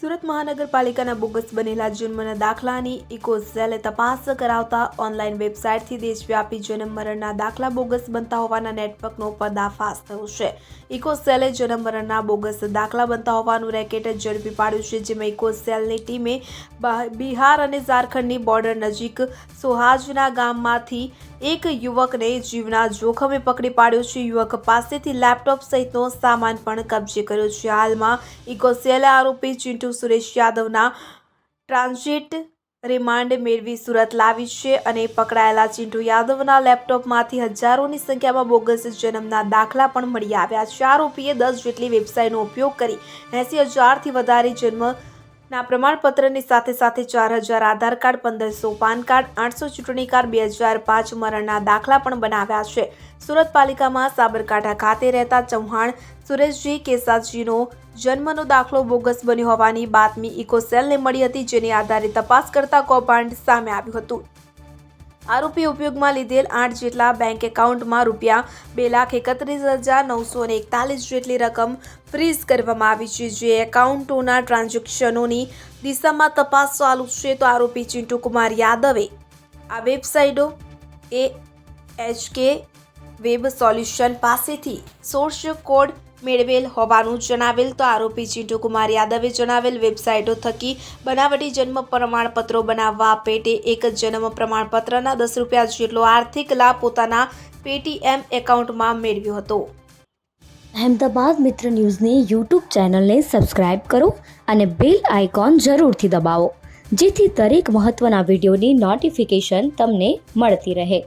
સુરત મહાનગરપાલિકાના બોગસ બનેલા જન્મના દાખલાની ઇકોસેલે તપાસ કરાવતા ઓનલાઈન વેબસાઇટથી દેશવ્યાપી જન્મ મરણના દાખલા બોગસ બનતા હોવાના નેટવર્કનો પર્દાફાશ થયો છે. ઇકોસેલે જન્મ મરણના બોગસ દાખલા બનતા હોવાનું રેકેટ ઝડપી પાડ્યું છે, જેમાં ઇકોસેલની ટીમે બિહાર અને ઝારખંડની બોર્ડર નજીક સોહાજના ગામમાંથી એક યુવકને જીવના જોખમે પકડી પાડ્યો છે. યુવક પાસેથી લેપટોપ સહિતનો સામાન પણ કબજે કર્યો છે. હાલમાં ઇકોસેલે આરોપી ચિંટુ સુરેશ યાદવના ટ્રાન્ઝિટ રિમાન્ડ મેળવી સુરત લાવી છે અને પકડાયેલા ચિંટુ યાદવના લેપટોપમાંથી હજારોની સંખ્યામાં બોગસ જન્મના દાખલા પણ મળી આવ્યા છે. આરોપીએ દસ જેટલી વેબસાઇટનો ઉપયોગ કરી એંસી હજારથી વધારે જન્મના પ્રમાણપત્રની સાથે સાથે ચાર હજાર આધાર કાર્ડ, પંદરસો પાન કાર્ડ, આઠસો ચૂંટણી કાર્ડ, બે હજાર પાંચ મરણના દાખલા પણ બનાવ્યા છે. સુરત પાલિકામાં સાબરકાંઠા ખાતે રહેતા ચૌહાણ, સુરેશજી કેસાજીનો જન્મનો દાખલો બોગસ બન્યો હોવાની બાતમી ઇકોસેલને મળી હતી, જેને આધારે તપાસ કરતા કૌભાંડ સામે આવ્યું હતું. આરોપી ઉપયોગમાં લીધેલ આઠ જેટલા બેંક એકાઉન્ટમાં રૂપિયા બે લાખ એકત્રીસ હજાર નવસો ને એકતાલીસ જેટલી રકમ ફ્રીઝ કરવામાં આવી છે. જે એકાઉન્ટોના ટ્રાન્ઝેક્શનોની દિશામાં તપાસ ચાલુ છે તો આરોપી ચિંટુ કુમાર યાદવે આ વેબસાઇટો એ એચકે વેબ સોલ્યુશન પાસેથી સોર્સ કોડ મેળવેલ હોવાનું જણાવેલ તો આરોપી ચિંટુ કુમાર યાદવે જણાવેલ વેબસાઇટો થકી બનાવટી જન્મ પ્રમાણપત્રો બનાવવા પેટે એક જન્મ પ્રમાણપત્રના દસ રૂપિયા જેટલો આર્થિક લાભ પોતાના પેટીએમ એકાઉન્ટમાં મેળવ્યો હતો. અહેમદાબાદ મિત્ર ન્યૂઝની યુટ્યુબ ચેનલને સબસ્ક્રાઇબ કરો અને બેલ આઇકોન જરૂરથી દબાવો, જેથી દરેક મહત્ત્વના વિડીયોની નોટિફિકેશન તમને મળતી રહે.